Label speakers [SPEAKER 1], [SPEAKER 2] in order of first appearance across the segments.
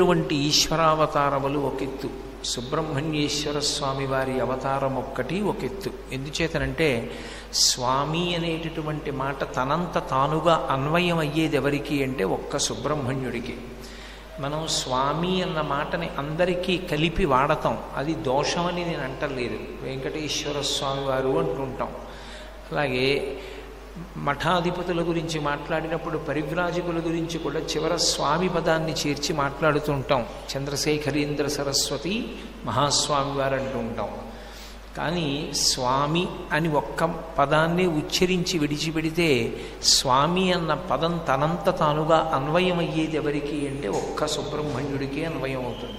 [SPEAKER 1] అటువంటి ఈశ్వరావతారములు ఒకెత్తు. సుబ్రహ్మణ్యేశ్వర స్వామి వారి అవతారం ఒక్కటి ఒకెత్తు. ఎందుచేతనంటే స్వామి అనేటటువంటి మాట తనంత తానుగా అన్వయం అయ్యేది ఎవరికి అంటే ఒక్క సుబ్రహ్మణ్యుడికి. మనం స్వామి అన్న మాటని అందరికీ కలిపి వాడతాం. అది దోషమని నేను అంటలేదు. వెంకటేశ్వర స్వామి వారు అంటుంటాం. అలాగే మఠాధిపతుల గురించి మాట్లాడినప్పుడు పరివ్రాజకుల గురించి కూడా చివర స్వామి పదాన్ని చేర్చి మాట్లాడుతూ ఉంటాం. చంద్రశేఖరీంద్ర సరస్వతి మహాస్వామి వారు అంటూ ఉంటాం. కానీ స్వామి అని ఒక్క పదాన్ని ఉచ్చరించి విడిచిపెడితే స్వామి అన్న పదం తనంత తానుగా అన్వయం అయ్యేది ఎవరికి అంటే ఒక్క సుబ్రహ్మణ్యుడికే అన్వయం అవుతుంది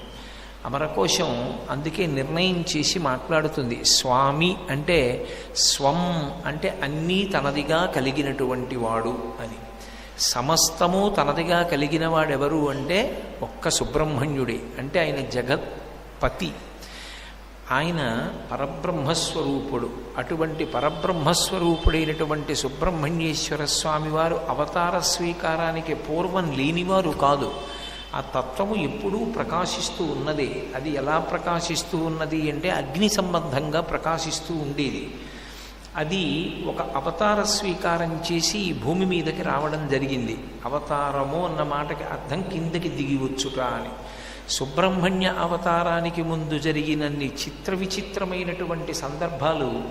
[SPEAKER 1] అమరకోశం అందుకే నిర్ణయం చేసి మాట్లాడుతుంది. స్వామి అంటే స్వం అంటే అన్నీ తనదిగా కలిగినటువంటి వాడు అని. సమస్తము తనదిగా కలిగిన వాడెవరు అంటే ఒక్క సుబ్రహ్మణ్యుడే. అంటే ఆయన జగత్పతి. ఆయన పరబ్రహ్మస్వరూపుడు. అటువంటి పరబ్రహ్మస్వరూపుడైనటువంటి సుబ్రహ్మణ్యేశ్వర స్వామి వారు అవతార స్వీకారానికి పూర్వం లేనివారు కాదు. ఆ తత్వము ఎప్పుడూ ప్రకాశిస్తూ ఉన్నది. అది ఎలా ప్రకాశిస్తూ ఉన్నది అంటే అగ్ని సంబంధంగా ప్రకాశిస్తూ ఉండేది. అది ఒక అవతార స్వీకారం చేసి ఈ భూమి మీదకి రావడం జరిగింది. అవతారము అన్న మాటకి అర్థం కిందకి దిగివచ్చుట అని. సుబ్రహ్మణ్య అవతారానికి ముందు జరిగినన్ని చిత్ర విచిత్రమైనటువంటి సందర్భాలు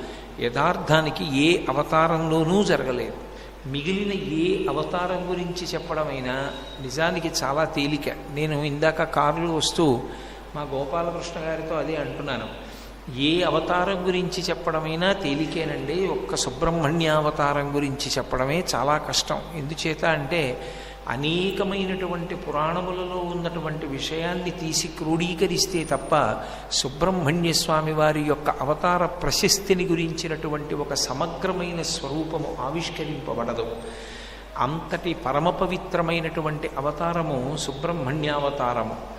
[SPEAKER 1] యథార్థానికి ఏ అవతారంలోనూ జరగలేదు. మిగిలిన ఏ అవతారం గురించి చెప్పడమైనా నిజానికి చాలా తేలిక. నేను ఇందాక కారులో వస్తూ మా గోపాలకృష్ణ గారితో అదే అంటున్నాను. ఏ అవతారం గురించి చెప్పడమైనా తేలికేనండి. ఒక్క సుబ్రహ్మణ్య అవతారం గురించి చెప్పడమే చాలా కష్టం. ఎందుచేత అంటే అనేకమైనటువంటి పురాణములలో ఉన్నటువంటి విషయాన్ని తీసి క్రోడీకరిస్తే తప్ప సుబ్రహ్మణ్య స్వామి వారి యొక్క అవతార ప్రశస్తిని గురించినటువంటి ఒక సమగ్రమైన స్వరూపము ఆవిష్కరింపబడదు. అంతటి పరమ పవిత్రమైనటువంటి అవతారము సుబ్రహ్మణ్యావతారము.